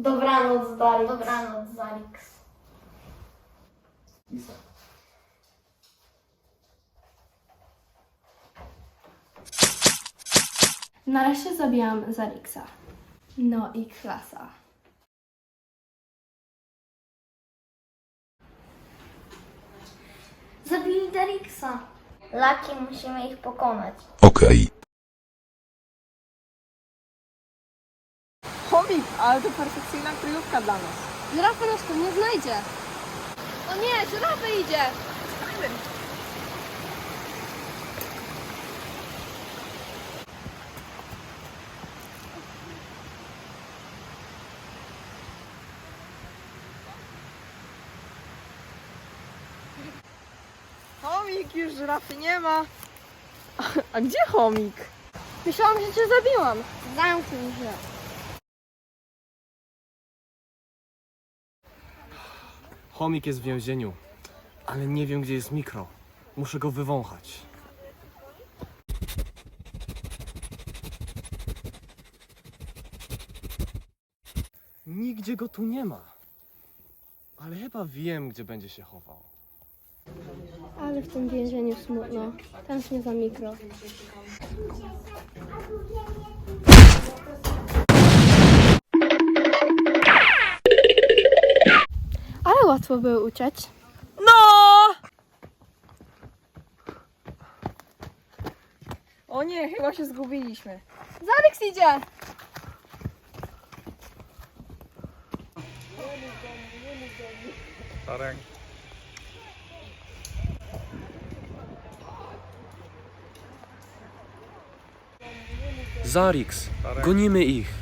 Dobranoc, Darix. Dobranoc, Zarix. Lisa. Nareszcie zabijam Zarixa. No i klasa. Zabili Darixa. Laki, musimy ich pokonać. Okej. Chomik, ale to perfekcyjna kryjówka dla nas. Żyrafa nas tu nie znajdzie. O nie, żyrafa idzie! Chomik, już żyrafy nie ma. A gdzie chomik? Myślałam, że cię zabiłam. Zamknij się. Chomik jest w więzieniu, ale nie wiem gdzie jest mikro. Muszę go wywąchać. Nigdzie go tu nie ma. Ale chyba wiem, gdzie będzie się chował. Ale w tym więzieniu smutno. Tęsknię za mikro. Łatwo było uciec. No! O nie, chyba się zgubiliśmy. Zaryks idzie! Zarix, gonimy ich.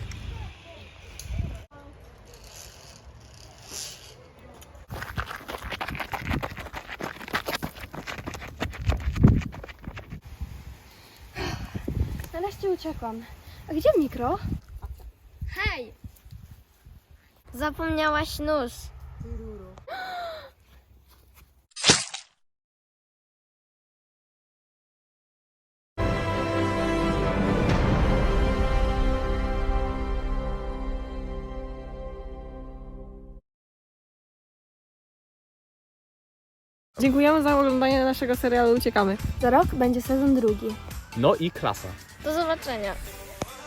Nareszcie uciekłam. A gdzie mikro? Hej! Zapomniałaś nóż. Dziękujemy za oglądanie naszego serialu Uciekamy. Za rok będzie sezon drugi. No i klasa. Do zobaczenia.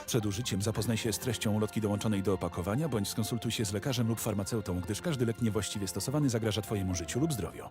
Przed użyciem zapoznaj się z treścią ulotki dołączonej do opakowania bądź skonsultuj się z lekarzem lub farmaceutą, gdyż każdy lek niewłaściwie stosowany zagraża Twojemu życiu lub zdrowiu.